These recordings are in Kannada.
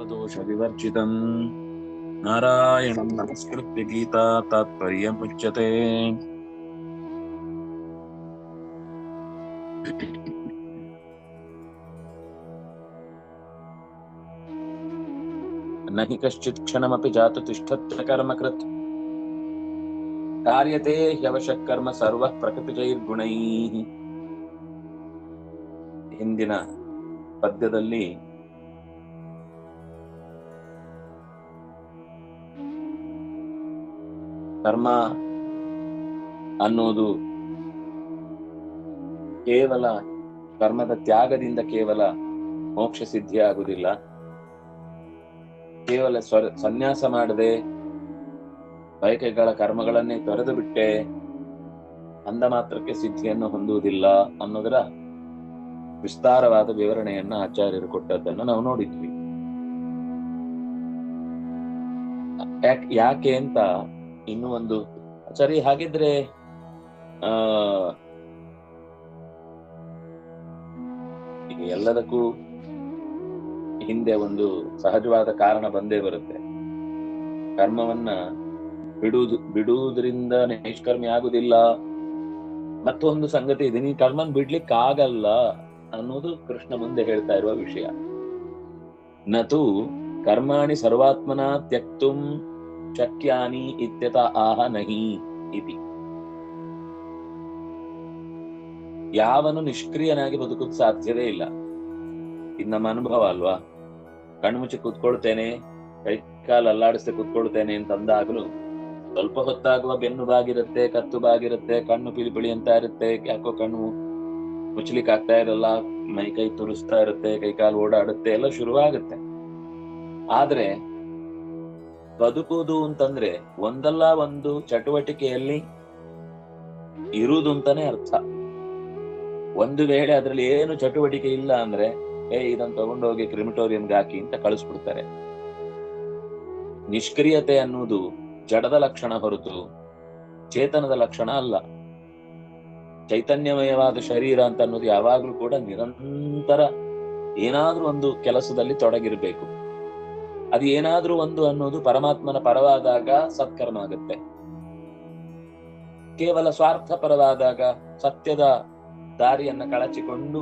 सर्वदोषविवर्जितम् नारायण नमस्कृत गीता तात्पर्यमुच्यते न हि क्षण क्षणमपि जातु तिष्ठत्र कार्यते कर्म ಕರ್ಮ ಅನ್ನೋದು ಕೇವಲ ಕರ್ಮದ ತ್ಯಾಗದಿಂದ ಕೇವಲ ಮೋಕ್ಷ ಸಿದ್ಧಿ ಆಗುವುದಿಲ್ಲ. ಕೇವಲ ಸ್ವ ಸನ್ಯಾಸ ಮಾಡದೆ ಬಯಕೆಗಳ ಕರ್ಮಗಳನ್ನೇ ತೊರೆದು ಬಿಟ್ಟೆ ಅಂದ ಮಾತ್ರಕ್ಕೆ ಸಿದ್ಧಿಯನ್ನು ಹೊಂದುವುದಿಲ್ಲ ಅನ್ನೋದರ ವಿಸ್ತಾರವಾದ ವಿವರಣೆಯನ್ನ ಆಚಾರ್ಯರು ಕೊಟ್ಟದ್ದನ್ನು ನಾವು ನೋಡಿದ್ವಿ. ಯಾಕ್- ಯಾಕೆ ಅಂತ ಇನ್ನು ಒಂದು ಸರಿ, ಹಾಗಿದ್ರೆ, ಆ ಎಲ್ಲದಕ್ಕೂ ಹಿಂದೆ ಒಂದು ಸಹಜವಾದ ಕಾರಣ ಬಂದೇ ಬರುತ್ತೆ. ಕರ್ಮವನ್ನ ಬಿಡುವುದು, ಬಿಡುವುದರಿಂದ ನಿಷ್ಕರ್ಮಿ ಆಗುದಿಲ್ಲ ಮತ್ತೊಂದು ಸಂಗತಿ ಇದೆ ನೀನ್ ಕರ್ಮನ್ ಬಿಡ್ಲಿಕ್ಕೆ ಆಗಲ್ಲ ಅನ್ನೋದು ಕೃಷ್ಣ ಮುಂದೆ ಹೇಳ್ತಾ ಇರುವ ವಿಷಯ. ನತು ಕರ್ಮಾಣಿ ಸರ್ವಾತ್ಮನ ತ್ಯಕ್ತುಂ ಶಕ್ಯಾನಿ ಇತ್ಯತ ಆಹ ನಹಿ ಇತಿ ಯಾವನು ನಿಷ್ಕ್ರಿಯನಾಗಿ ಬದುಕುದು ಸಾಧ್ಯವೇ ಇಲ್ಲ। ಇದು ನಮ್ಮ ಅನುಭವ ಅಲ್ವಾ? ಕಣ್ಮುಚ್ಚಿ ಕೂತ್ಕೊಳ್ತೇನೆ, ಕೈ ಕಾಲು ಅಲ್ಲಾಡಿಸಿ ಕೂತ್ಕೊಳ್ತೇನೆ ಅಂತ ಅಂದಾಗಲೂ ಸ್ವಲ್ಪ ಹೊತ್ತಾಗುವ ಬೆನ್ನು ಬಾಗಿರುತ್ತೆ, ಕತ್ತು ಬಾಗಿರುತ್ತೆ, ಕಣ್ಣು ಪಿಳಿ ಪಿಳಿ ಅಂತ ಇರುತ್ತೆ, ಯಾಕೋ ಕಣ್ಣು ಮುಚ್ಚಲಿಕ್ಕೆ ಆಗ್ತಾ ಇರಲ್ಲ, ಮೈ ಕೈ ತುರಿಸ್ತಾ ಇರುತ್ತೆ, ಕೈ ಕಾಲು ಓಡಾಡುತ್ತೆ, ಎಲ್ಲ ಶುರುವಾಗುತ್ತೆ. ಆದ್ರೆ ಬದುಕುವುದು ಅಂತಂದ್ರೆ ಒಂದಲ್ಲ ಒಂದು ಚಟುವಟಿಕೆಯಲ್ಲಿ ಇರುವುದು ಅಂತಾನೆ ಅರ್ಥ. ಒಂದು ವೇಳೆ ಅದ್ರಲ್ಲಿ ಏನು ಚಟುವಟಿಕೆ ಇಲ್ಲ ಅಂದ್ರೆ, ಏ ಇದನ್ನ ತಗೊಂಡೋಗಿ ಕ್ರಿಮಿಟೋರಿಯಂಗೆ ಹಾಕಿ ಅಂತ ಕಳಿಸ್ಬಿಡ್ತಾರೆ. ನಿಷ್ಕ್ರಿಯತೆ ಅನ್ನುವುದು ಜಡದ ಲಕ್ಷಣ ಹೊರತು ಚೇತನದ ಲಕ್ಷಣ ಅಲ್ಲ. ಚೈತನ್ಯಮಯವಾದ ಶರೀರ ಅಂತ ಅನ್ನೋದು ಯಾವಾಗ್ಲೂ ಕೂಡ ನಿರಂತರ ಏನಾದ್ರೂ ಒಂದು ಕೆಲಸದಲ್ಲಿ ತೊಡಗಿರ್ಬೇಕು. ಅದು ಏನಾದ್ರೂ ಒಂದು ಅನ್ನೋದು ಪರಮಾತ್ಮನ ಪರವಾದಾಗ ಸತ್ಕರ್ಮ ಆಗುತ್ತೆ. ಕೇವಲ ಸ್ವಾರ್ಥ ಪರವಾದಾಗ ಸತ್ಯದ ದಾರಿಯನ್ನ ಕಳಚಿಕೊಂಡು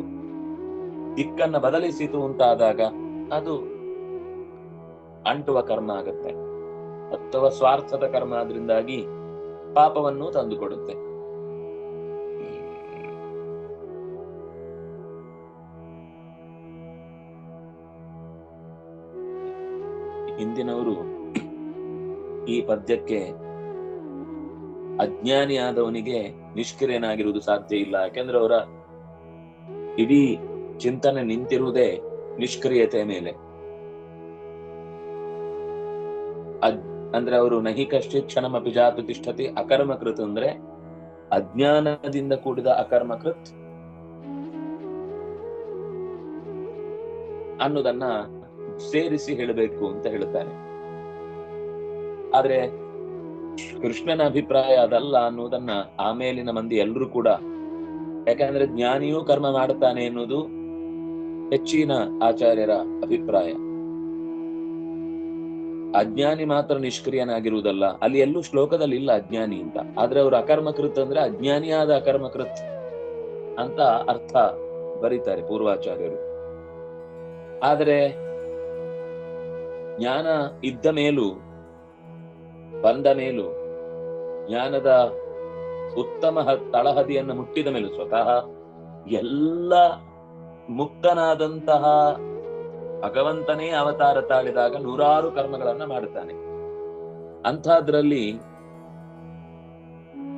ದಿಕ್ಕನ್ನ ಬದಲಿಸಿತು ಉಂಟಾದಾಗ ಅದು ಅಂಟುವ ಕರ್ಮ ಆಗುತ್ತೆ. ಅಥವಾ ಸ್ವಾರ್ಥದ ಕರ್ಮ ಆದ್ರಿಂದಾಗಿ ಪಾಪವನ್ನು ತಂದುಕೊಡುತ್ತೆ. ಹಿಂದಿನವರು ಈ ಪದ್ಯಕ್ಕೆ ಅಜ್ಞಾನಿಯಾದವನಿಗೆ ನಿಷ್ಕ್ರಿಯನಾಗಿರುವುದು ಸಾಧ್ಯ ಇಲ್ಲ. ಯಾಕೆಂದ್ರೆ ಅವರ ಇಡೀ ಚಿಂತನೆ ನಿಂತಿರುವುದೇ ನಿಷ್ಕ್ರಿಯತೆ ಮೇಲೆ. ಅದ್- ಅಂದ್ರೆ ಅವರು ನಹಿ ಕಶ್ಚಿತ್ ಕ್ಷಣಮ ಜಾತು ತಿಷ್ಠತಿ ಅಕರ್ಮಕೃತ್ ಅಂದ್ರೆ ಅಜ್ಞಾನದಿಂದ ಕೂಡಿದ ಅಕರ್ಮಕೃತ್ ಅನ್ನೋದನ್ನ ಸೇರಿಸಿ ಹೇಳಬೇಕು ಅಂತ ಹೇಳ್ತಾರೆ ಆದ್ರೆ ಕೃಷ್ಣನ ಅಭಿಪ್ರಾಯ ಅದಲ್ಲ ಅನ್ನೋದನ್ನ ಆಮೇಲಿನ ಮಂದಿ ಎಲ್ಲರೂ ಕೂಡ, ಯಾಕಂದ್ರೆ ಜ್ಞಾನಿಯೂ ಕರ್ಮ ಮಾಡುತ್ತಾನೆ ಅನ್ನೋದು ಹೆಚ್ಚಿನ ಆಚಾರ್ಯರ ಅಭಿಪ್ರಾಯ. ಅಜ್ಞಾನಿ ಮಾತ್ರ ನಿಷ್ಕ್ರಿಯನಾಗಿರುವುದಲ್ಲ, ಅಲ್ಲಿ ಎಲ್ಲೂ ಶ್ಲೋಕದಲ್ಲಿ ಇಲ್ಲ ಅಜ್ಞಾನಿ ಅಂತ. ಆದ್ರೆ ಅವರು ಅಕರ್ಮಕೃತ್ ಅಂದ್ರೆ ಅಜ್ಞಾನಿಯಾದ ಅಕರ್ಮಕೃತ್ ಅಂತ ಅರ್ಥ ಬರೀತಾರೆ ಪೂರ್ವಾಚಾರ್ಯರು. ಆದರೆ ಜ್ಞಾನ ಇದ್ದ ಮೇಲೂ, ಬಂದ ಮೇಲೂ, ಜ್ಞಾನದ ಉತ್ತಮ ತಳಹದಿಯನ್ನು ಮುಟ್ಟಿದ ಮೇಲೂ ಸ್ವತಃ ಎಲ್ಲ ಮುಕ್ತನಾದಂತಹ ಭಗವಂತನೇ ಅವತಾರ ತಾಳಿದಾಗ ನೂರಾರು ಕರ್ಮಗಳನ್ನ ಮಾಡುತ್ತಾನೆ. ಅಂಥದ್ರಲ್ಲಿ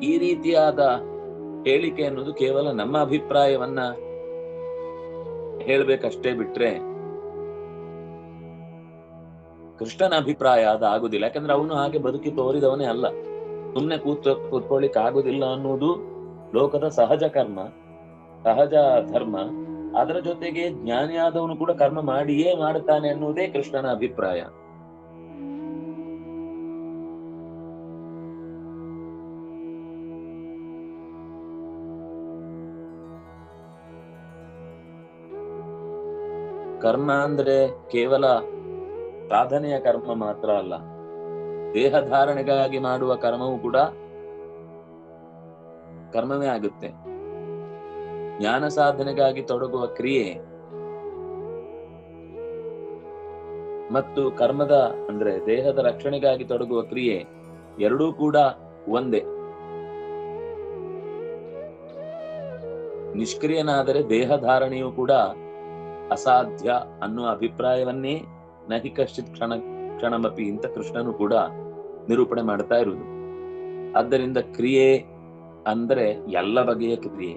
ಈ ರೀತಿಯಾದ ಹೇಳಿಕೆ ಅನ್ನೋದು ಕೇವಲ ನಮ್ಮ ಅಭಿಪ್ರಾಯವನ್ನ ಹೇಳ್ಬೇಕಷ್ಟೇ ಬಿಟ್ರೆ ಕೃಷ್ಣನ ಅಭಿಪ್ರಾಯ ಅದು ಆಗುದಿಲ್ಲ. ಯಾಕಂದ್ರೆ ಅವನು ಹಾಗೆ ಬದುಕಿ ತೋರಿದವನೇ ಅಲ್ಲ. ಸುಮ್ನೆ ಕೂತ್ ಕೂತ್ಕೊಳ್ಳಿಕ್ ಆಗುದಿಲ್ಲ ಅನ್ನೋದು ಲೋಕದ ಸಹಜ ಕರ್ಮ, ಸಹಜ ಧರ್ಮ. ಅದರ ಜೊತೆಗೆ ಜ್ಞಾನಿಯಾದವನು ಕೂಡ ಕರ್ಮ ಮಾಡಿಯೇ ಮಾಡುತ್ತಾನೆ ಅನ್ನುವುದೇ ಕೃಷ್ಣನ ಅಭಿಪ್ರಾಯ. ಕರ್ಮ ಅಂದ್ರೆ ಕೇವಲ ಸಾಧನೆಯ ಕರ್ಮ ಮಾತ್ರ ಅಲ್ಲ ದೇಹ ಧಾರಣೆಗಾಗಿ ಮಾಡುವ ಕರ್ಮವೂ ಕೂಡ ಕರ್ಮವೇ ಆಗುತ್ತೆ. ಜ್ಞಾನ ಸಾಧನೆಗಾಗಿ ತೊಡಗುವ ಕ್ರಿಯೆ ಮತ್ತು ಕರ್ಮದ ಅಂದ್ರೆ ದೇಹದ ರಕ್ಷಣೆಗಾಗಿ ತೊಡಗುವ ಕ್ರಿಯೆ ಎರಡೂ ಕೂಡ ಒಂದೇ. ನಿಷ್ಕ್ರಿಯನಾದರೆ ದೇಹ ಧಾರಣೆಯೂ ಕೂಡ ಅಸಾಧ್ಯ ಅನ್ನುವ ಅಭಿಪ್ರಾಯವನ್ನೇ ನಹಿ ಕಶ್ಚಿತ್ ಕ್ಷಣ, ಕ್ಷಣಮಪಿ ಇಂಥ ಕೃಷ್ಣನು ಕೂಡ ನಿರೂಪಣೆ ಮಾಡ್ತಾ ಇರುವುದು. ಆದ್ದರಿಂದ ಕ್ರಿಯೆ ಅಂದ್ರೆ ಎಲ್ಲ ಬಗೆಯ ಕ್ರಿಯೆ.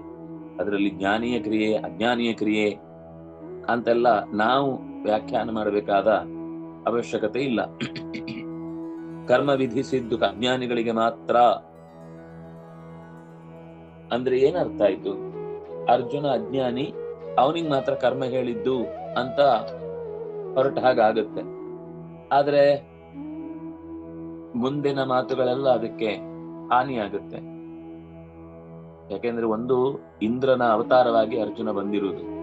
ಅದರಲ್ಲಿ ಜ್ಞಾನೀಯ ಕ್ರಿಯೆ, ಅಜ್ಞಾನೀಯ ಕ್ರಿಯೆ ಅಂತೆಲ್ಲ ನಾವು ವ್ಯಾಖ್ಯಾನ ಮಾಡಬೇಕಾದ ಅವಶ್ಯಕತೆ ಇಲ್ಲ. ಕರ್ಮ ವಿಧಿಸಿದ್ದು ಅಜ್ಞಾನಿಗಳಿಗೆ ಮಾತ್ರ. ಅಂದ್ರೆ ಏನರ್ಥ ಆಯ್ತು? ಅರ್ಜುನ ಅಜ್ಞಾನಿ, ಅವನಿಗೆ ಮಾತ್ರ ಕರ್ಮ ಹೇಳಿದ್ದು ಅಂತ ಹೊರಟ ಹಾಗಾಗುತ್ತೆ. ಆದ್ರೆ ಮುಂದಿನ ಮಾತುಗಳೆಲ್ಲ ಅದಕ್ಕೆ ಹಾನಿಯಾಗುತ್ತೆ. ಯಾಕೆಂದ್ರೆ ಒಂದು ಇಂದ್ರನ ಅವತಾರವಾಗಿ ಅರ್ಜುನ ಬಂದಿರುವುದು.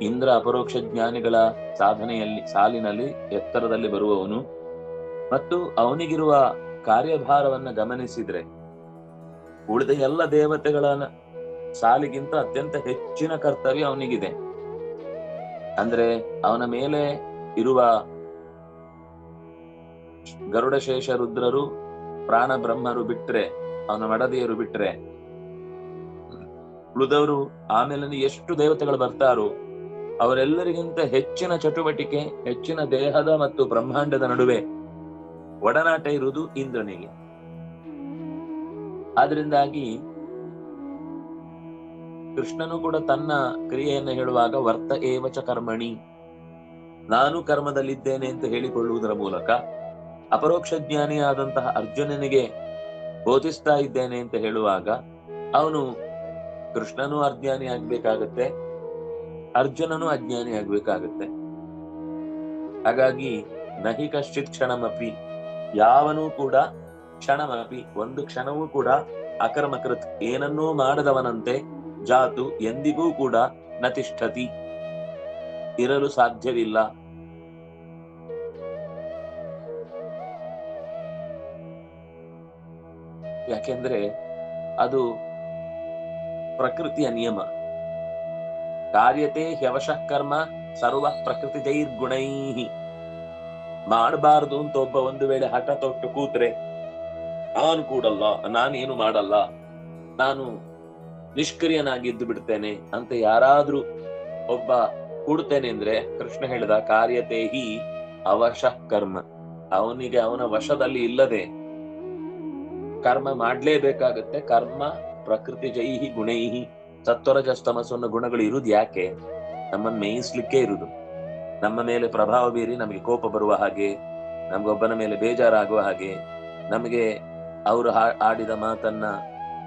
ಇಂದ್ರ ಅಪರೋಕ್ಷ ಜ್ಞಾನಿಗಳ ಸಾಧನೆಯಲ್ಲಿ, ಸಾಲಿನಲ್ಲಿ, ಎತ್ತರದಲ್ಲಿ ಬರುವವನು. ಮತ್ತು ಅವನಿಗಿರುವ ಕಾರ್ಯಭಾರವನ್ನ ಗಮನಿಸಿದ್ರೆ ಉಳಿದ ಎಲ್ಲ ದೇವತೆಗಳ ಸಾಲಿಗಿಂತ ಅತ್ಯಂತ ಹೆಚ್ಚಿನ ಕರ್ತವ್ಯ ಅವನಿಗಿದೆ. ಅಂದ್ರೆ ಅವನ ಮೇಲೆ ಇರುವ ಗರುಡಶೇಷ ರುದ್ರರು, ಪ್ರಾಣ ಬ್ರಹ್ಮರು ಬಿಟ್ರೆ, ಅವನ ಮಡದಿಯರು ಬಿಟ್ರೆ, ಉಳಿದವರು ಆಮೇಲೆ ಎಷ್ಟು ದೇವತೆಗಳು ಬರ್ತಾರೋ, ಅವರೆಲ್ಲರಿಗಿಂತ ಹೆಚ್ಚಿನ ಚಟುವಟಿಕೆ, ಹೆಚ್ಚಿನ ದೇಹದ ಮತ್ತು ಬ್ರಹ್ಮಾಂಡದ ನಡುವೆ ಒಡನಾಟ ಇರುವುದು ಇಂದ್ರನಿಗೆ. ಆದ್ರಿಂದಾಗಿ ಕೃಷ್ಣನು ಕೂಡ ತನ್ನ ಕ್ರಿಯೆಯನ್ನು ಹೇಳುವಾಗ ವರ್ತ ಏವಚ ಕರ್ಮಣಿ. ನಾನು ಕರ್ಮದಲ್ಲಿದ್ದೇನೆ ಅಂತ ಹೇಳಿಕೊಳ್ಳುವುದರ ಮೂಲಕ ಅಪರೋಕ್ಷ ಜ್ಞಾನಿಯಾದಂತಹ ಅರ್ಜುನನಿಗೆ ಬೋಧಿಸ್ತಾ ಇದ್ದೇನೆ ಅಂತ ಹೇಳುವಾಗ ಅವನು ಕೃಷ್ಣನು ಅಜ್ಞಾನಿ ಆಗ್ಬೇಕಾಗತ್ತೆ, ಅರ್ಜುನನು ಅಜ್ಞಾನಿ ಆಗ್ಬೇಕಾಗತ್ತೆ. ಹಾಗಾಗಿ ನಹಿ ಕಶ್ಚಿತ್ ಕ್ಷಣಮಪಿ, ಯಾವನೂ ಕೂಡ ಕ್ಷಣಮಪಿ, ಒಂದು ಕ್ಷಣವೂ ಕೂಡ ಅಕರ್ಮಕೃತ್, ಏನನ್ನೂ ಮಾಡದವನಂತೆ ಜಾತು ಎಂದಿಗೂ ಕೂಡ ನತಿಷ್ಠತಿ. ಇರಲು ಸಾಧ್ಯವಿಲ್ಲ. ಯಾಕೆಂದ್ರೆ ಅದು ಪ್ರಕೃತಿಯ ನಿಯಮ. ಕಾರ್ಯತೆ ಹ್ಯವಶಃ ಕರ್ಮ ಸರ್ವ ಪ್ರಕೃತಿ ಜೈರ್ಗುಣೈ ಮಾಡಬಾರದು ಅಂತ ಒಬ್ಬ ಒಂದು ವೇಳೆ ಹಠ ತೊಟ್ಟು ಕೂತ್ರೆ, ನಾನು ಕೂಡಲ್ಲ, ನಾನೇನು ಮಾಡಲ್ಲ, ನಾನು ನಿಷ್ಕ್ರಿಯನಾಗಿದ್ದು ಬಿಡ್ತೇನೆ ಅಂತ ಯಾರಾದ್ರೂ ಒಬ್ಬ ಕೂಡ್ತೇನೆ ಅಂದ್ರೆ ಕೃಷ್ಣ ಹೇಳಿದ ಕಾರ್ಯತೆ ಹಿ ಅವಶಃ ಕರ್ಮ. ಅವನಿಗೆ ಅವನ ವಶದಲ್ಲಿ ಇಲ್ಲದೆ ಕರ್ಮ ಮಾಡ್ಲೇಬೇಕಾಗತ್ತೆ. ಕರ್ಮ ಪ್ರಕೃತಿ ಜೈಹಿ ಗುಣೈಹಿ. ಸತ್ವರಜಸ್ತಮಸ್ಸನ್ನು ಗುಣಗಳು ಇರುವುದು ಯಾಕೆ? ನಮ್ಮನ್ನು ಮೇಯಿಸ್ಲಿಕ್ಕೆ ಇರುದು. ನಮ್ಮ ಮೇಲೆ ಪ್ರಭಾವ ಬೀರಿ ನಮಗೆ ಕೋಪ ಬರುವ ಹಾಗೆ, ನಮ್ಗೊಬ್ಬನ ಮೇಲೆ ಬೇಜಾರಾಗುವ ಹಾಗೆ, ನಮಗೆ ಅವರು ಆಡಿದ ಮಾತನ್ನ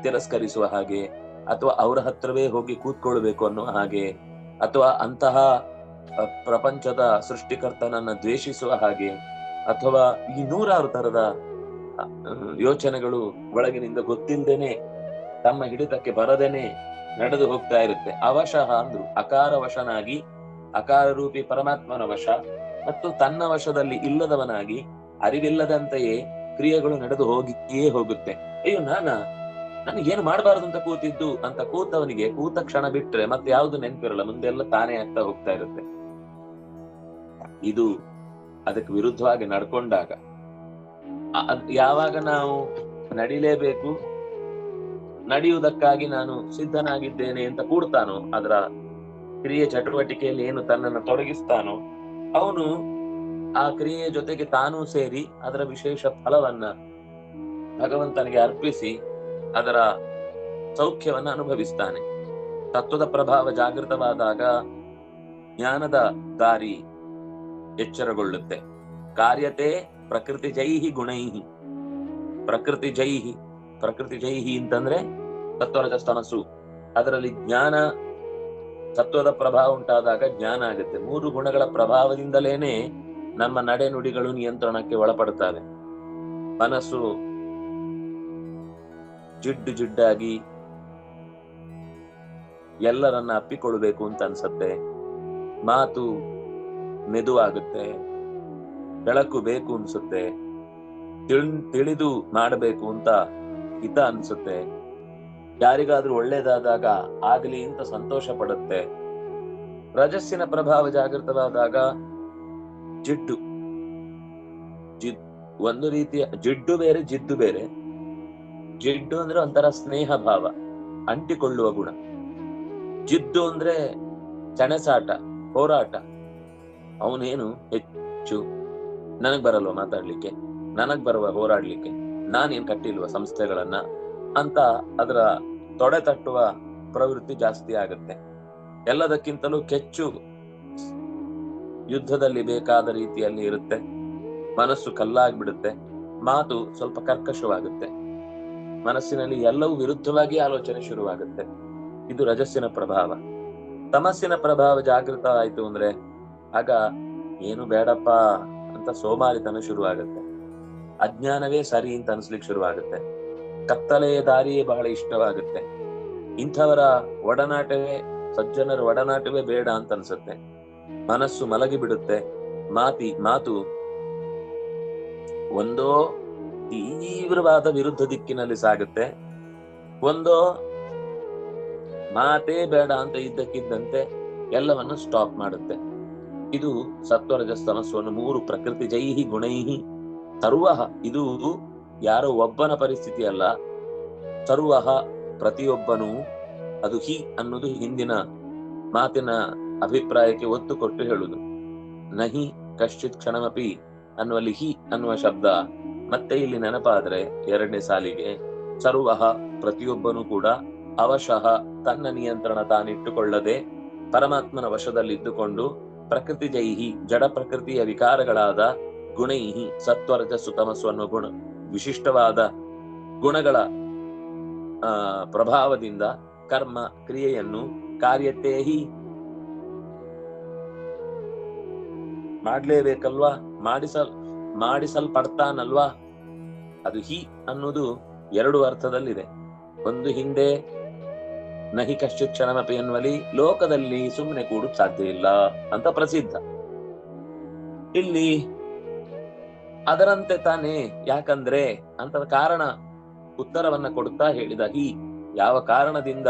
ತಿರಸ್ಕರಿಸುವ ಹಾಗೆ ಅಥವಾ ಅವರ ಹತ್ರವೇ ಹೋಗಿ ಕೂತ್ಕೊಳ್ಬೇಕು ಅನ್ನೋ ಹಾಗೆ, ಅಥವಾ ಅಂತಹ ಪ್ರಪಂಚದ ಸೃಷ್ಟಿಕರ್ತನನ್ನ ದ್ವೇಷಿಸುವ ಹಾಗೆ, ಅಥವಾ ಈ ನೂರಾರು ತರದ ಯೋಚನೆಗಳು ಒಳಗಿನಿಂದ ಗೊತ್ತಿಲ್ಲದೇನೆ ತಮ್ಮ ಹಿಡಿತಕ್ಕೆ ಬರದೇನೆ ನಡೆದು ಹೋಗ್ತಾ ಇರುತ್ತೆ. ಅವಶಃ ಅಂದ್ರು, ಅಕಾರ ವಶನಾಗಿ, ಅಕಾರ ರೂಪಿ ಪರಮಾತ್ಮನ ವಶ ಮತ್ತು ತನ್ನ ವಶದಲ್ಲಿ ಇಲ್ಲದವನಾಗಿ, ಅರಿವಿಲ್ಲದಂತೆಯೇ ಕ್ರಿಯೆಗಳು ನಡೆದು ಹೋಗಿಯೇ ಹೋಗುತ್ತೆ. ಅಯ್ಯೋ, ನಾನ ನನಗೆ ಏನು ಮಾಡಬಾರದು ಅಂತ ಕೂತಿದ್ದು ಅಂತ ಕೂತವನಿಗೆ ಕೂತ ಕ್ಷಣ ಬಿಟ್ರೆ ಮತ್ತೆ ಯಾವ್ದು ನೆನಪಿರಲ್ಲ ಮುಂದೆಲ್ಲ ತಾನೇ ಆಗ್ತಾ ಹೋಗ್ತಾ ಇರುತ್ತೆ. ಇದು ಅದಕ್ಕೆ ವಿರುದ್ಧವಾಗಿ ನಡ್ಕೊಂಡಾಗ. ಯಾವಾಗ ನಾವು ನಡಿಲೇಬೇಕು? ನಡೆಯುವುದಕ್ಕಾಗಿ ನಾನು ಸಿದ್ಧನಾಗಿದ್ದೇನೆ ಅಂತ ಕೂಡ್ತಾನೋ, ಅದರ ಕ್ರಿಯೆ ಚಟುವಟಿಕೆಯಲ್ಲಿ ಏನು ತನ್ನನ್ನು ತೊಡಗಿಸ್ತಾನೋ, ಅವನು ಆ ಕ್ರಿಯೆಯ ಜೊತೆಗೆ ತಾನೂ ಸೇರಿ ಅದರ ವಿಶೇಷ ಫಲವನ್ನ ಭಗವಂತನಿಗೆ ಅರ್ಪಿಸಿ ಅದರ ಸೌಖ್ಯವನ್ನು ಅನುಭವಿಸ್ತಾನೆ. ತತ್ವದ ಪ್ರಭಾವ ಜಾಗೃತವಾದಾಗ ಜ್ಞಾನದ ದಾರಿ ಎಚ್ಚರಗೊಳ್ಳುತ್ತೆ. ಕಾರ್ಯತೆ ಪ್ರಕೃತಿ ಜೈಹಿ ಗುಣೈಹಿ. ಪ್ರಕೃತಿ ಜೈಹಿ ಪ್ರಕೃತಿ ಜೈಹಿ ಅಂತಂದ್ರೆ ತತ್ವರಜ ಸ್ತಮಸ್ಸು ಅದರಲ್ಲಿ ಜ್ಞಾನ, ತತ್ವದ ಪ್ರಭಾವ ಉಂಟಾದಾಗ ಜ್ಞಾನ ಆಗುತ್ತೆ. ಮೂರು ಗುಣಗಳ ಪ್ರಭಾವದಿಂದಲೇನೆ ನಮ್ಮ ನಡೆನುಡಿಗಳು ನಿಯಂತ್ರಣಕ್ಕೆ ಒಳಪಡುತ್ತವೆ ಮನಸ್ಸು ಜಿಡ್ಡು ಜಿಡ್ಡಾಗಿ ಎಲ್ಲರನ್ನ ಅಪ್ಪಿಕೊಳ್ಬೇಕು ಅಂತ ಅನ್ಸತ್ತೆ. ಮಾತು ಮೆದುವಾಗುತ್ತೆ. ಬೆಳಕು ಬೇಕು ಅನ್ಸುತ್ತೆ. ತಿಳ್- ತಿಳಿದು ಮಾಡಬೇಕು ಅಂತ ಹಿತ ಅನ್ಸುತ್ತೆ. ಯಾರಿಗಾದ್ರೂ ಒಳ್ಳೇದಾದಾಗ ಆಗಲಿ ಅಂತ ಸಂತೋಷ ಪಡುತ್ತೆ. ರಜಸ್ಸಿನ ಪ್ರಭಾವ ಜಾಗೃತವಾದಾಗ ಜಿಡ್ಡು. ಜಿದ್, ಒಂದು ರೀತಿಯ, ಜಿಡ್ಡು ಬೇರೆ, ಜಿದ್ದು ಬೇರೆ. ಜಿಡ್ಡು ಅಂದ್ರೆ ಒಂಥರ ಸ್ನೇಹ ಭಾವ, ಅಂಟಿಕೊಳ್ಳುವ ಗುಣ. ಜಿದ್ದು ಅಂದ್ರೆ ಚಣಸಾಟ, ಹೋರಾಟ. ಅವನೇನು ಹೆಚ್ಚು ನನಗ್ ಬರಲ್ವ ಮಾತಾಡ್ಲಿಕ್ಕೆ? ನನಗ್ ಬರುವ ಹೋರಾಡ್ಲಿಕ್ಕೆ? ನಾನೇನ್ ಕಟ್ಟಿಲ್ವ ಸಂಸ್ಥೆಗಳನ್ನ? ಅಂತ ಅದರ ತೊಡೆ ತಟ್ಟುವ ಪ್ರವೃತ್ತಿ ಜಾಸ್ತಿ ಆಗುತ್ತೆ. ಎಲ್ಲದಕ್ಕಿಂತಲೂ ಕೆಚ್ಚು ಯುದ್ಧದಲ್ಲಿ ಬೇಕಾದ ರೀತಿಯಲ್ಲಿ ಇರುತ್ತೆ. ಮನಸ್ಸು ಕಲ್ಲಾಗ್ಬಿಡುತ್ತೆ. ಮಾತು ಸ್ವಲ್ಪ ಕರ್ಕಶವಾಗುತ್ತೆ. ಮನಸ್ಸಿನಲ್ಲಿ ಎಲ್ಲವೂ ವಿರುದ್ಧವಾಗಿ ಆಲೋಚನೆ ಶುರುವಾಗುತ್ತೆ. ಇದು ರಜಸ್ಸಿನ ಪ್ರಭಾವ. ತಮಸ್ಸಿನ ಪ್ರಭಾವ ಜಾಗೃತ ಆಯ್ತು ಅಂದ್ರೆ ಆಗ ಏನು ಬೇಡಪ್ಪ ಅಂತ ಸೋಮಾರಿತನ ಶುರುವಾಗುತ್ತೆ. ಅಜ್ಞಾನವೇ ಸರಿ ಅಂತ ಅನ್ಸ್ಲಿಕ್ಕೆ ಶುರುವಾಗುತ್ತೆ. ಕತ್ತಲೆಯ ದಾರಿಯೇ ಬಹಳ ಇಷ್ಟವಾಗುತ್ತೆ. ಇಂಥವರ ಒಡನಾಟವೇ, ಸಜ್ಜನರ ಒಡನಾಟವೇ ಬೇಡ ಅಂತ ಅನ್ಸುತ್ತೆ. ಮನಸ್ಸು ಮಲಗಿ ಬಿಡುತ್ತೆ ಮಾತಿ, ಮಾತು ಒಂದೋ ತೀವ್ರವಾದ ವಿರುದ್ಧ ದಿಕ್ಕಿನಲ್ಲಿ ಸಾಗುತ್ತೆ. ಒಂದು, ಮಾತೇ ಬೇಡ ಅಂತ ಇದ್ದಕ್ಕಿದ್ದಂತೆ ಎಲ್ಲವನ್ನು ಸ್ಟಾಪ್ ಮಾಡುತ್ತೆ. ಇದು ಸತ್ವರಜಸ್ತಮಸ್ಸನ್ನು ಮೂರು ಪ್ರಕೃತಿ ಜೈಹಿ ಗುಣೈಹಿ ಸರ್ವಹ ಇದು ಯಾರೋ ಒಬ್ಬನ ಪರಿಸ್ಥಿತಿ ಅಲ್ಲ. ಸರ್ವಹ ಪ್ರತಿಯೊಬ್ಬನೂ ಅದು ಹಿ ಅನ್ನೋದು ಹಿಂದಿನ ಮಾತಿನ ಅಭಿಪ್ರಾಯಕ್ಕೆ ಒತ್ತು ಕೊಟ್ಟು ಹೇಳುದು. ನಹಿ ಕಶ್ಚಿತ್ ಕ್ಷಣಮಪಿ ಅನ್ನುವಲ್ಲಿ ಹಿ ಅನ್ನುವ ಶಬ್ದ ಮತ್ತೆ ಇಲ್ಲಿ ನೆನಪಾದ್ರೆ ಎರಡನೇ ಸಾಲಿಗೆ, ಸರ್ವಹ ಪ್ರತಿಯೊಬ್ಬನೂ ಕೂಡ ಅವಶಃ ತನ್ನ ನಿಯಂತ್ರಣ ತಾನಿಟ್ಟುಕೊಳ್ಳದೆ ಪರಮಾತ್ಮನ ವಶದಲ್ಲಿದ್ದುಕೊಂಡು ಪ್ರಕೃತಿ ಜೈಹಿ, ಜಡ ಪ್ರಕೃತಿಯ ವಿಕಾರಗಳಾದ ಗುಣೈಹಿ ಸತ್ವರಜ ತಮಸ್ಸು ಅನ್ನೋ ಗುಣ, ವಿಶಿಷ್ಟವಾದ ಗುಣಗಳ ಪ್ರಭಾವದಿಂದ ಕರ್ಮ ಕ್ರಿಯೆಯನ್ನು ಕಾರ್ಯತೇಹಿ ಮಾಡ್ಲೇಬೇಕಲ್ವಾ? ಮಾಡಿಸಲ್ ಮಾಡಿಸಲ್ಪಡ್ತಾನಲ್ವಾ? ಅದು ಹಿ ಅನ್ನೋದು ಎರಡು ಅರ್ಥದಲ್ಲಿದೆ. ಒಂದು ಹಿಂದೆ, ನಹಿ ಕಶ್ಚಿತ್ ಕ್ಷಣಮಪಿ ಎನ್ನುವಲ್ಲಿ ಲೋಕದಲ್ಲಿ ಸುಮ್ಮನೆ ಕೂಡಕ್ ಸಾಧ್ಯ ಇಲ್ಲ ಅಂತ ಪ್ರಸಿದ್ಧ. ಇಲ್ಲಿ ಅದರಂತೆ ತಾನೇ ಯಾಕಂದ್ರೆ ಅಂತ ಕಾರಣ ಉತ್ತರವನ್ನ ಕೊಡುತ್ತಾ ಹೇಳಿದ ಹಿ, ಯಾವ ಕಾರಣದಿಂದ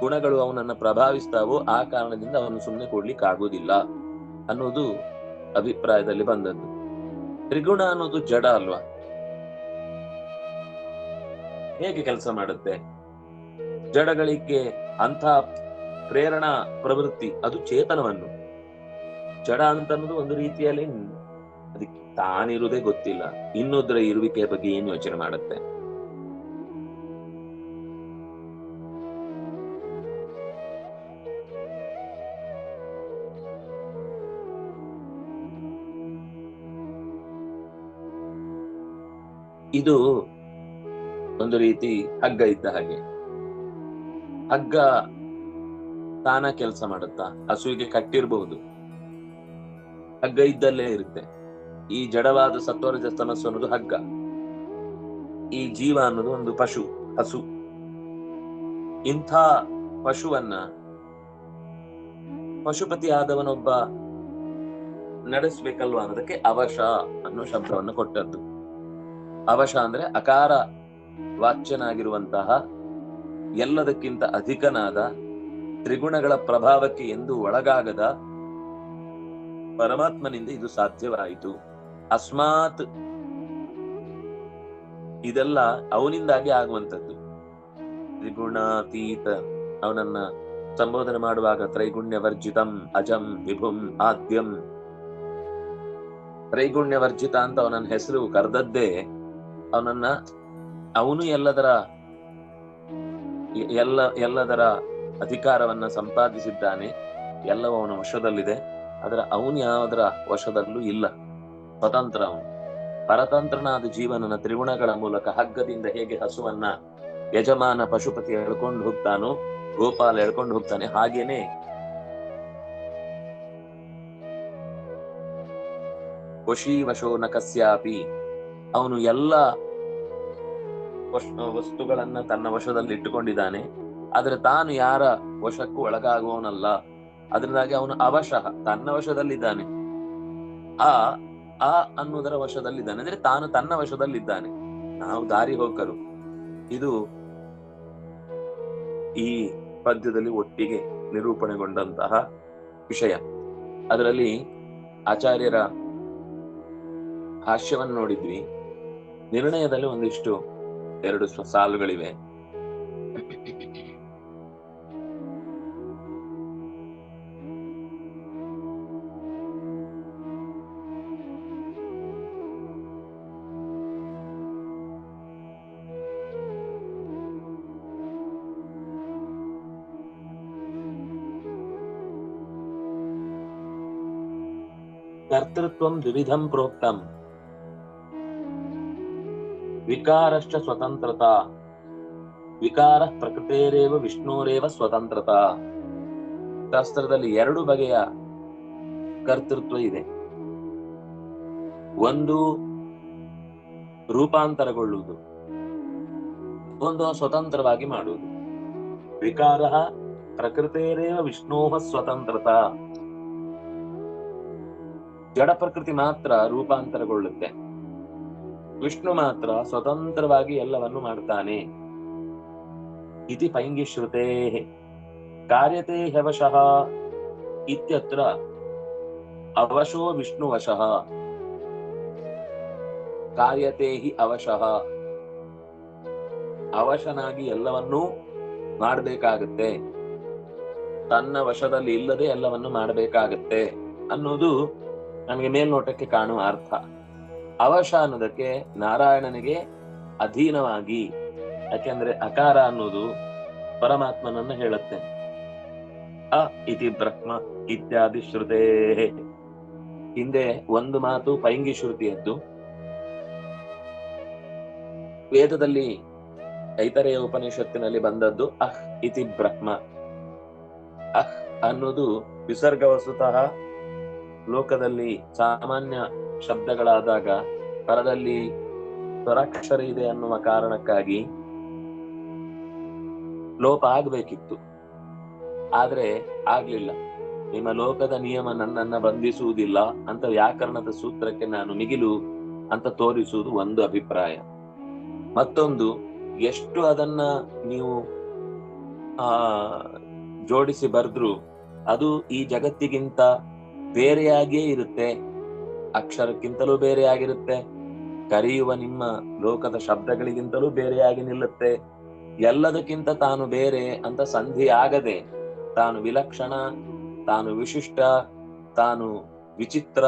ಗುಣಗಳು ಅವನನ್ನ ಪ್ರಭಾವಿಸ್ತಾವೋ ಆ ಕಾರಣದಿಂದ ಅವನು ಸುಮ್ಮನೆ ಕೊಡ್ಲಿಕ್ಕೆ ಆಗುವುದಿಲ್ಲ ಅನ್ನೋದು ಅಭಿಪ್ರಾಯದಲ್ಲಿ ಬಂದದ್ದು. ತ್ರಿಗುಣ ಅನ್ನೋದು ಜಡ ಅಲ್ವಾ? ಹೇಗೆ ಕೆಲಸ ಮಾಡುತ್ತೆ? ಜಡಗಳಿಗೆ ಅಂತ ಪ್ರೇರಣಾ ಪ್ರವೃತ್ತಿ, ಅದು ಚೇತನವನ್ನು. ಜಡ ಅಂತ ಅನ್ನೋದು ಒಂದು ರೀತಿಯಲ್ಲಿ ಅದಕ್ಕೆ ತಾನಿರುವುದೇ ಗೊತ್ತಿಲ್ಲ. ಇನ್ನೊಬ್ಬರ ಇರುವಿಕೆಯ ಬಗ್ಗೆ ಏನು ಯೋಚನೆ ಮಾಡುತ್ತೆ? ಇದು ಒಂದು ರೀತಿ ಹಗ್ಗ ಇದ್ದ ಹಾಗೆ. ಹಗ್ಗ ತಾನ ಕೆಲಸ ಮಾಡುತ್ತಾ? ಹಸುವಿಗೆ ಕಟ್ಟಿರಬಹುದು. ಹಗ್ಗ ಇದ್ದಲ್ಲೇ ಇರುತ್ತೆ. ಈ ಜಡವಾದ ಸತ್ವರಜ ತಮಸ್ಸು ಅನ್ನೋದು ಹಗ್ಗ. ಈ ಜೀವ ಅನ್ನೋದು ಒಂದು ಪಶು, ಹಸು. ಇಂಥ ಪಶುವನ್ನ ಪಶುಪತಿ ಆದವನೊಬ್ಬ ನಡೆಸ್ಬೇಕಲ್ವಾ ಅನ್ನೋದಕ್ಕೆ ಅವಶ ಅನ್ನೋ ಶಬ್ದವನ್ನು ಕೊಟ್ಟದ್ದು. ಅವಶ ಅಂದ್ರೆ ಅಕಾರ ವಾಚ್ಯನಾಗಿರುವಂತಹ ಎಲ್ಲದಕ್ಕಿಂತ ಅಧಿಕನಾದ ತ್ರಿಗುಣಗಳ ಪ್ರಭಾವಕ್ಕೆ ಎಂದು ಒಳಗಾಗದ ಪರಮಾತ್ಮನಿಂದ ಇದು ಸಾಧ್ಯವಾಯಿತು. ಅಸ್ಮಾತ್ ಇದೆಲ್ಲ ಅವನಿಂದಾಗಿ ಆಗುವಂಥದ್ದು. ತ್ರಿಗುಣಾತೀತ ಅವನನ್ನ ಸಂಬೋಧನೆ ಮಾಡುವಾಗ ತ್ರೈಗುಣ್ಯ ವರ್ಜಿತಂ ಅಜಂ ವಿಭುಂ ಆದ್ಯಂ. ತ್ರೈಗುಣ್ಯ ವರ್ಜಿತ ಅಂತ ಅವನನ್ನ ಹೆಸರು ಕರೆದದ್ದೇ ಅವನನ್ನ ಅವನು ಎಲ್ಲದರ ಎಲ್ಲ ಎಲ್ಲದರ ಅಧಿಕಾರವನ್ನ ಸಂಪಾದಿಸಿದ್ದಾನೆ. ಎಲ್ಲವೂ ಅವನ ವಶದಲ್ಲಿದೆ. ಅದರ ಅವನು ಯಾವುದರ ವಶದಲ್ಲೂ ಇಲ್ಲ. ಸ್ವತಂತ್ರ ಅವನು. ಪರತಂತ್ರನಾದ ಜೀವನನ ತ್ರಿಗುಣಗಳ ಮೂಲಕ ಹಗ್ಗದಿಂದ ಹೇಗೆ ಹಸುವನ್ನ ಯಜಮಾನ ಪಶುಪತಿ ಎಳ್ಕೊಂಡು ಹೋಗ್ತಾನೋ, ಗೋಪಾಲ ಎಳ್ಕೊಂಡು ಹೋಗ್ತಾನೆ, ಹಾಗೇನೆ ವಶೀ ವಶೋ ನ ಕಸ್ಯಾಪಿ ಅವನು ಎಲ್ಲ ವಸ್ತುಗಳನ್ನ ತನ್ನ ವಶದಲ್ಲಿ ಇಟ್ಟುಕೊಂಡಿದ್ದಾನೆ. ಆದ್ರೆ ತಾನು ಯಾರ ವಶಕ್ಕೂ ಒಳಗಾಗುವವನಲ್ಲ. ಅದರಿಂದಾಗಿ ಅವನು ಅವಶಃ, ತನ್ನ ವಶದಲ್ಲಿದ್ದಾನೆ. ಆ ಆ ಅನ್ನುವುದರ ವಶದಲ್ಲಿದ್ದಾನೆ. ಅಂದ್ರೆ ತಾನು ತನ್ನ ವಶದಲ್ಲಿದ್ದಾನೆ. ನಾವು ದಾರಿ ಹೋಗರು ಇದು ಈ ಪದ್ಯದಲ್ಲಿ ಒಟ್ಟಿಗೆ ನಿರೂಪಣೆಗೊಂಡಂತಹ ವಿಷಯ. ಅದರಲ್ಲಿ ಆಚಾರ್ಯರ ಹಾಸ್ಯವನ್ನು ನೋಡಿದ್ವಿ. ನಿರ್ಣಯದಲ್ಲಿ ಒಂದಿಷ್ಟು ಎರಡು ಸಾಲುಗಳಿವೆ. ಕರ್ತೃತ್ವಂ ದ್ವಿಧಂ ಪ್ರೋಕ್ತಂ. ವಿಕಾರಶ್ಚ ಸ್ವತಂತ್ರತಾ. ವಿಕಾರ ಪ್ರಕೃತೇರೇವ ವಿಷ್ಣುರೇವ ಸ್ವತಂತ್ರತಾ. ಶಾಸ್ತ್ರದಲ್ಲಿ ಎರಡು ಬಗೆಯ ಕರ್ತೃತ್ವ ಇದೆ. ಒಂದು ರೂಪಾಂತರಗೊಳ್ಳುವುದು. ಒಂದು ಸ್ವತಂತ್ರವಾಗಿ ಮಾಡುವುದು. ವಿಕಾರ ಪ್ರಕೃತೇರೇವ ವಿಷ್ಣೋಹ ಸ್ವತಂತ್ರತಾ. ಜಡ ಪ್ರಕೃತಿ ಮಾತ್ರ ರೂಪಾಂತರಗೊಳ್ಳುತ್ತೆ. ವಿಷ್ಣು ಮಾತ್ರ ಸ್ವತಂತ್ರವಾಗಿ ಎಲ್ಲವನ್ನು ಮಾಡ್ತಾನೆ. ಇತಿ ಪೈಂಗಿಶ್ರುತೆ ಕಾರ್ಯತೆ ಹೆವಶಃ ಇತ್ಯತ್ರ ಅವಶೋ ವಿಷ್ಣುವಶಃ ಕಾರ್ಯತೆ ಹಿ ಅವಶಃ. ಅವಶನಾಗಿ ಎಲ್ಲವನ್ನೂ ಮಾಡಬೇಕಾಗತ್ತೆ. ತನ್ನ ವಶದಲ್ಲಿ ಇಲ್ಲದೆ ಎಲ್ಲವನ್ನು ಮಾಡಬೇಕಾಗತ್ತೆ ಅನ್ನೋದು ನಮಗೆ ಮೇಲ್ನೋಟಕ್ಕೆ ಕಾಣುವ ಅರ್ಥ. ಅವಶ ಅನ್ನೋದಕ್ಕೆ ನಾರಾಯಣನಿಗೆ ಅಧೀನವಾಗಿ. ಯಾಕೆಂದ್ರೆ ಅಕಾರ ಅನ್ನೋದು ಪರಮಾತ್ಮನನ್ನು ಹೇಳುತ್ತೆ. ಅ ಇತಿ ಬ್ರಹ್ಮ ಇತ್ಯಾದಿ ಶ್ರುತೇ. ಹಿಂದೆ ಒಂದು ಮಾತು ಪೈಂಗಿ ಶ್ರುತಿಯದ್ದು. ವೇದದಲ್ಲಿ ಐತರೆಯ ಉಪನಿಷತ್ತಿನಲ್ಲಿ ಬಂದದ್ದು ಅಹ್ ಇತಿ ಬ್ರಹ್ಮ. ಅಹ್ ಅನ್ನೋದು ವಿಸರ್ಗವಸ್ತುತಃ ಲೋಕದಲ್ಲಿ ಸಾಮಾನ್ಯ ಶಬ್ದಗಳಾದಾಗ ಪರದಲ್ಲಿ ಸ್ವರಾಕ್ಷರ ಇದೆ ಅನ್ನುವ ಕಾರಣಕ್ಕಾಗಿ ಲೋಪ ಆಗ್ಬೇಕಿತ್ತು. ಆದ್ರೆ ಆಗ್ಲಿಲ್ಲ. ನಿಮ್ಮ ಲೋಕದ ನಿಯಮ ನನ್ನನ್ನ ಬಂಧಿಸುವುದಿಲ್ಲ ಅಂತ ವ್ಯಾಕರಣದ ಸೂತ್ರಕ್ಕೆ ನಾನು ಮಿಗಿಲು ಅಂತ ತೋರಿಸುವುದು ಒಂದು ಅಭಿಪ್ರಾಯ. ಮತ್ತೊಂದು, ಎಷ್ಟು ಅದನ್ನ ನೀವು, ಆ, ಜೋಡಿಸಿ ಬರೆದ್ರು ಅದು ಈ ಜಗತ್ತಿಗಿಂತ ಬೇರೆಯಾಗಿಯೇ ಇರುತ್ತೆ. ಅಕ್ಷರಕ್ಕಿಂತಲೂ ಬೇರೆಯಾಗಿರುತ್ತೆ. ಕರೆಯುವ ನಿಮ್ಮ ಲೋಕದ ಶಬ್ದಗಳಿಗಿಂತಲೂ ಬೇರೆಯಾಗಿ ನಿಲ್ಲುತ್ತೆ. ಎಲ್ಲದಕ್ಕಿಂತ ತಾನು ಬೇರೆ ಅಂತ ಸಂಧಿ ಆಗದೆ, ತಾನು ವಿಲಕ್ಷಣ, ತಾನು ವಿಶಿಷ್ಟ, ತಾನು ವಿಚಿತ್ರ,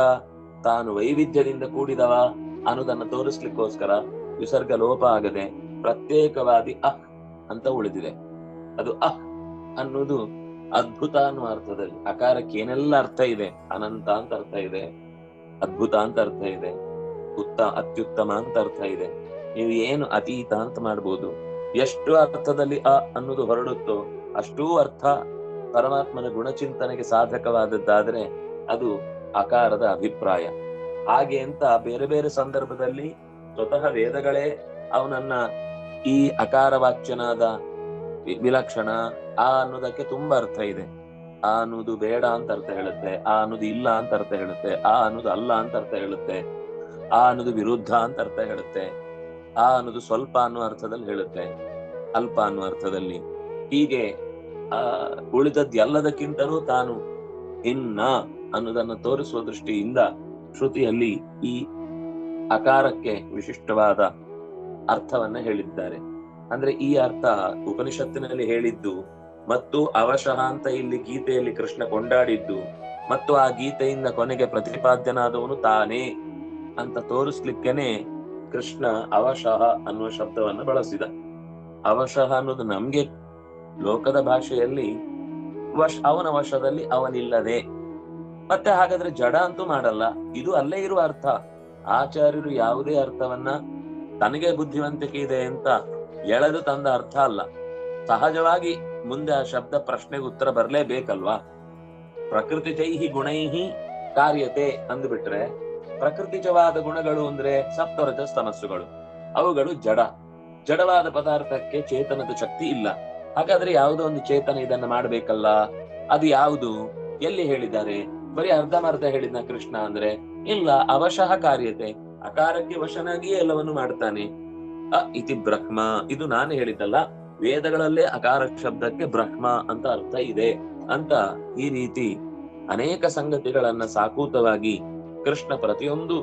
ತಾನು ವೈವಿಧ್ಯದಿಂದ ಕೂಡಿದವ ಅನ್ನೋದನ್ನ ತೋರಿಸ್ಲಿಕ್ಕೋಸ್ಕರ ವಿಸರ್ಗ ಲೋಪ ಆಗದೆ ಪ್ರತ್ಯೇಕವಾದಿ ಅಹ್ ಅಂತ ಉಳಿದಿದೆ. ಅದು ಅಹ್ ಅನ್ನೋದು ಅದ್ಭುತ ಅನ್ನುವ ಅರ್ಥದಲ್ಲಿ. ಅಕಾರಕ್ಕೆ ಏನೆಲ್ಲ ಅರ್ಥ ಇದೆ? ಅನಂತ ಅಂತ ಅರ್ಥ ಇದೆ. ಅದ್ಭುತ ಅಂತ ಅರ್ಥ ಇದೆ. ಉತ್ತ, ಅತ್ಯುತ್ತಮ ಅಂತ ಅರ್ಥ ಇದೆ. ನೀವು ಏನು ಅತೀತ ಅಂತ ಮಾಡ್ಬೋದು. ಎಷ್ಟು ಅರ್ಥದಲ್ಲಿ ಅ ಅನ್ನೋದು ಹೊರಡುತ್ತೋ ಅಷ್ಟೂ ಅರ್ಥ ಪರಮಾತ್ಮನ ಗುಣಚಿಂತನೆಗೆ ಸಾಧಕವಾದದ್ದಾದ್ರೆ ಅದು ಅಕಾರದ ಅಭಿಪ್ರಾಯ. ಹಾಗೆ ಅಂತ ಬೇರೆ ಬೇರೆ ಸಂದರ್ಭದಲ್ಲಿ ಸ್ವತಃ ವೇದಗಳೇ ಅವನನ್ನ ಈ ಅಕಾರ ವಾಚ್ಯನಾದ ವಿಲಕ್ಷಣ, ಆ ಅನ್ನೋದಕ್ಕೆ ತುಂಬಾ ಅರ್ಥ ಇದೆ. ಆ ಅನ್ನೋದು ಬೇಡ ಅಂತ ಅರ್ಥ ಹೇಳುತ್ತೆ, ಆ ಅನ್ನೋದು ಇಲ್ಲ ಅಂತ ಅರ್ಥ ಹೇಳುತ್ತೆ, ಆ ಅನ್ನೋದು ಅಲ್ಲ ಅಂತ ಅರ್ಥ ಹೇಳುತ್ತೆ, ಆ ಅನ್ನೋದು ವಿರುದ್ಧ ಅಂತ ಅರ್ಥ ಹೇಳುತ್ತೆ, ಆ ಅನ್ನೋದು ಸ್ವಲ್ಪ ಅನ್ನುವ ಅರ್ಥದಲ್ಲಿ ಹೇಳುತ್ತೆ, ಅಲ್ಪ ಅನ್ನುವ ಅರ್ಥದಲ್ಲಿ. ಹೀಗೆ, ಆ ಉಳಿದದ್ದು ಎಲ್ಲದಕ್ಕಿಂತಲೂ ತಾನು ಇನ್ನ ಅನ್ನೋದನ್ನ ತೋರಿಸುವ ದೃಷ್ಟಿಯಿಂದ ಶ್ರುತಿಯಲ್ಲಿ ಈ ಅಕಾರಕ್ಕೆ ವಿಶಿಷ್ಟವಾದ ಅರ್ಥವನ್ನ ಹೇಳಿದ್ದಾರೆ. ಅಂದ್ರೆ ಈ ಅರ್ಥ ಉಪನಿಷತ್ತಿನಲ್ಲಿ ಹೇಳಿದ್ದು, ಮತ್ತು ಅವಶಃ ಅಂತ ಇಲ್ಲಿ ಗೀತೆಯಲ್ಲಿ ಕೃಷ್ಣ ಕೊಂಡಾಡಿದ್ದು, ಮತ್ತು ಆ ಗೀತೆಯಿಂದ ಕೊನೆಗೆ ಪ್ರತಿಪಾದ್ಯನಾದವನು ತಾನೇ ಅಂತ ತೋರಿಸ್ಲಿಕ್ಕೇನೆ ಕೃಷ್ಣ ಅವಶಃ ಅನ್ನುವ ಶಬ್ದವನ್ನ ಬಳಸಿದ. ಅವಶಃ ಅನ್ನೋದು ನಮ್ಗೆ ಲೋಕದ ಭಾಷೆಯಲ್ಲಿ ವಶ, ಅವನ ವಶದಲ್ಲಿ ಅವನಿಲ್ಲದೆ, ಮತ್ತೆ ಹಾಗಾದ್ರೆ ಜಡ ಅಂತೂ ಮಾಡಲ್ಲ, ಇದು ಅಲ್ಲೇ ಇರುವ ಅರ್ಥ. ಆಚಾರ್ಯರು ಯಾವುದೇ ಅರ್ಥವನ್ನ ತನಗೆ ಬುದ್ಧಿವಂತಿಕೆ ಇದೆ ಅಂತ ಎಳೆದು ತಂದ ಅರ್ಥ ಅಲ್ಲ. ಸಹಜವಾಗಿ ಮುಂದೆ ಆ ಶಬ್ದ ಪ್ರಶ್ನೆಗೆ ಉತ್ತರ ಬರ್ಲೇಬೇಕಲ್ವಾ? ಪ್ರಕೃತಿ ಚೈಹಿ ಗುಣೈಹಿ ಕಾರ್ಯತೆ ಅಂದ್ಬಿಟ್ರೆ ಪ್ರಕೃತಿಜವಾದ ಗುಣಗಳು ಅಂದ್ರೆ ಸಪ್ತರಜ ತಮಸ್ಸುಗಳು ಅವುಗಳು ಜಡ. ಜಡವಾದ ಪದಾರ್ಥಕ್ಕೆ ಚೇತನದ ಶಕ್ತಿ ಇಲ್ಲ. ಹಾಗಾದ್ರೆ ಯಾವುದೋ ಒಂದು ಚೇತನ ಇದನ್ನ ಮಾಡ್ಬೇಕಲ್ಲ? ಅದು ಯಾವುದು? ಎಲ್ಲಿ ಹೇಳಿದ್ದಾರೆ? ಬರೀ ಅರ್ಧಮರ್ಧ ಹೇಳಿದ್ನ ಕೃಷ್ಣ ಅಂದ್ರೆ, ಇಲ್ಲ ಅವಶಃ ಕಾರ್ಯತೆ. ಅಕಾರಕ್ಕೆ ವಶನಾಗಿಯೇ ಎಲ್ಲವನ್ನು ಮಾಡ್ತಾನೆ. ಇತಿ ಬ್ರಹ್ಮ. ಇದು ನಾನು ಹೇಳಿದ್ದಲ್ಲ, ವೇದಗಳಲ್ಲೇ ಅಕಾರ ಶಬ್ದಕ್ಕೆ ಬ್ರಹ್ಮ ಅಂತ ಅರ್ಥ ಇದೆ ಅಂತ ಈ ರೀತಿ ಅನೇಕ ಸಂಗತಿಗಳನ್ನ ಸಾಕೂತವಾಗಿ ಕೃಷ್ಣ ಪ್ರತಿಯೊಂದು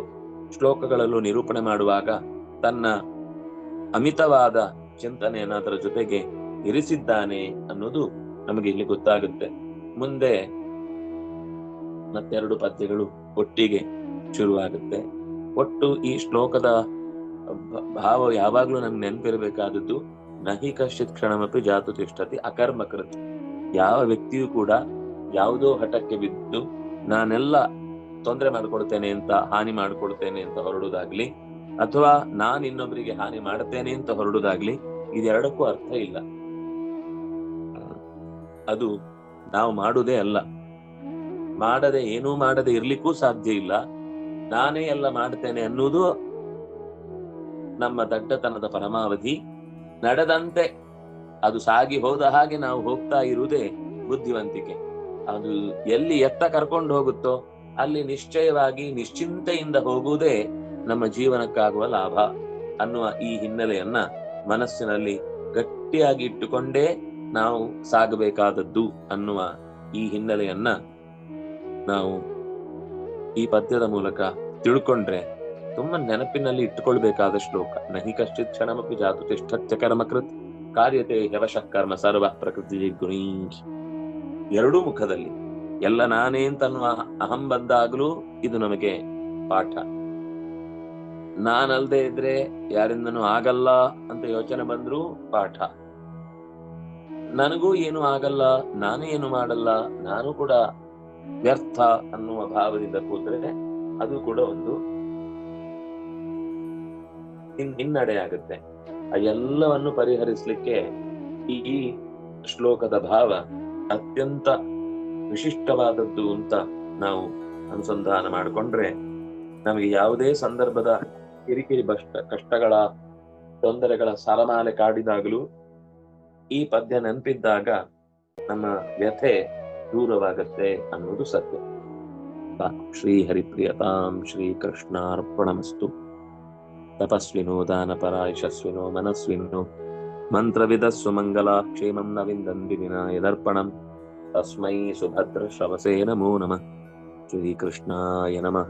ಶ್ಲೋಕಗಳಲ್ಲೂ ನಿರೂಪಣೆ ಮಾಡುವಾಗ ತನ್ನ ಅಮಿತವಾದ ಚಿಂತನೆಯನ್ನ ಅದರ ಜೊತೆಗೆ ಇರಿಸಿದ್ದಾನೆ ಅನ್ನೋದು ನಮಗೆ ಇಲ್ಲಿ ಗೊತ್ತಾಗುತ್ತೆ. ಮುಂದೆ ಮತ್ತೆರಡು ಪದ್ಯಗಳು ಒಟ್ಟಿಗೆ ಶುರುವಾಗುತ್ತೆ. ಒಟ್ಟು ಈ ಶ್ಲೋಕದ ಭಾವ ಯಾವಾಗ್ಲೂ ನಮ್ಗೆ ನೆನಪಿರಬೇಕಾದದ್ದು ನಹಿ ಕಶ್ಚಿತ್ ಕ್ಷಣಮಪಿ ಜಾತು ತಿಷ್ಟತಿ ಅಕರ್ಮಕೃತಿ. ಯಾವ ವ್ಯಕ್ತಿಯೂ ಕೂಡ ಯಾವುದೋ ಹಠಕ್ಕೆ ಬಿದ್ದು ನಾನೆಲ್ಲ ತೊಂದರೆ ಮಾಡ್ಕೊಡ್ತೇನೆ ಅಂತ, ಹಾನಿ ಮಾಡ್ಕೊಡ್ತೇನೆ ಅಂತ ಹೊರಡುದಾಗ್ಲಿ, ಅಥವಾ ನಾನ್ ಇನ್ನೊಬ್ಬರಿಗೆ ಹಾನಿ ಮಾಡ್ತೇನೆ ಅಂತ ಹೊರಡುದಾಗ್ಲಿ, ಇದೆರಡಕ್ಕೂ ಅರ್ಥ ಇಲ್ಲ. ಅದು ನಾವು ಮಾಡುವುದೇ ಅಲ್ಲ. ಮಾಡದೆ ಏನೂ ಮಾಡದೆ ಇರ್ಲಿಕ್ಕೂ ಸಾಧ್ಯ ಇಲ್ಲ. ನಾನೇ ಎಲ್ಲ ಮಾಡ್ತೇನೆ ಅನ್ನುವುದು ನಮ್ಮ ದಡ್ಡತನದ ಪರಮಾವಧಿ ನಡೆದಂತೆ ಅದು ಸಾಗಿ ಹೋದ ಹಾಗೆ ನಾವು ಹೋಗ್ತಾ ಇರುವುದೇ ಬುದ್ಧಿವಂತಿಕೆ. ಅದು ಎಲ್ಲಿ ಎತ್ತ ಕರ್ಕೊಂಡು ಹೋಗುತ್ತೋ ಅಲ್ಲಿ ನಿಶ್ಚಯವಾಗಿ ನಿಶ್ಚಿಂತೆಯಿಂದ ಹೋಗುವುದೇ ನಮ್ಮ ಜೀವನಕ್ಕಾಗುವ ಲಾಭ ಅನ್ನುವ ಈ ಹಿನ್ನೆಲೆಯನ್ನ ಮನಸ್ಸಿನಲ್ಲಿ ಗಟ್ಟಿಯಾಗಿ ಇಟ್ಟುಕೊಂಡೇ ನಾವು ಸಾಗಬೇಕಾದದ್ದು ಅನ್ನುವ ಈ ಹಿನ್ನೆಲೆಯನ್ನ ನಾವು ಈ ಪದ್ಯದ ಮೂಲಕ ತಿಳ್ಕೊಂಡ್ರೆ ತುಂಬಾ ನೆನಪಿನಲ್ಲಿ ಇಟ್ಟುಕೊಳ್ಬೇಕಾದ ಶ್ಲೋಕ. ನಹಿ ಕಶ್ಚಿತ್ ಕ್ಷಣಮಿ ಜಾತು ತಿಷ್ಠತ್ಯ ಕರ್ಮಕೃತ್ ಕಾರ್ಯತೆ ಯವಶಃ ಕರ್ಮ ಸರ್ವ ಪ್ರಕೃತಿ ಗುಣೀ ಎರಡೂ ಮುಖದಲ್ಲಿ, ಎಲ್ಲ ನಾನೇ ಅಂತ ಅನ್ನುವ ಅಹಂ ಬಂದಾಗಲೂ ಇದು ನಮಗೆ ಪಾಠ. ನಾನಲ್ದೆ ಇದ್ರೆ ಯಾರಿಂದನೂ ಆಗಲ್ಲ ಅಂತ ಯೋಚನೆ ಬಂದ್ರೂ ಪಾಠ. ನನಗೂ ಏನು ಆಗಲ್ಲ, ನಾನು ಏನು ಮಾಡಲ್ಲ, ನಾನು ಕೂಡ ವ್ಯರ್ಥ ಅನ್ನುವ ಭಾವದಿಂದ ಕೂತ್ರೆ ಅದು ಕೂಡ ಒಂದು ಹಿನ್ ಹಿನ್ನಡೆ ಆಗುತ್ತೆ. ಆ ಎಲ್ಲವನ್ನು ಪರಿಹರಿಸಲಿಕ್ಕೆ ಈ ಶ್ಲೋಕದ ಭಾವ ಅತ್ಯಂತ ವಿಶಿಷ್ಟವಾದದ್ದು ಅಂತ ನಾವು ಅನುಸಂಧಾನ ಮಾಡಿಕೊಂಡ್ರೆ ನಮಗೆ ಯಾವುದೇ ಸಂದರ್ಭದ ಕಿರಿಕಿರಿ ಬಷ್ಟ ಕಷ್ಟಗಳ, ತೊಂದರೆಗಳ ಸರಮಾಲೆ ಕಾಡಿದಾಗಲೂ ಈ ಪದ್ಯ ನೆನಪಿದ್ದಾಗ ನಮ್ಮ ವ್ಯಥೆ ದೂರವಾಗತ್ತೆ ಅನ್ನೋದು ಸತ್ಯ. ಶ್ರೀ ಹರಿಪ್ರಿಯತಾಂ ಶ್ರೀ ಕೃಷ್ಣಾರ್ಪಣಮಸ್ತು ತಪಸ್ವಿನೋ ದಾನಪರ ಯಶಸ್ವಿನೋ ಮನಸ್ವಿನೋ ಮಂತ್ರವಿದಸ್ಸು ಮಂಗಲ ಕ್ಷೇಮಂ ನ ವಿಂದಂತಿ ಯದರ್ಪಣಂ ತಸ್ಮೈ ಸುಭದ್ರ ಶ್ರವಸೇ ನಮೋ ನಮಃ ಶ್ರೀಕೃಷ್ಣಾಯ ನಮಃ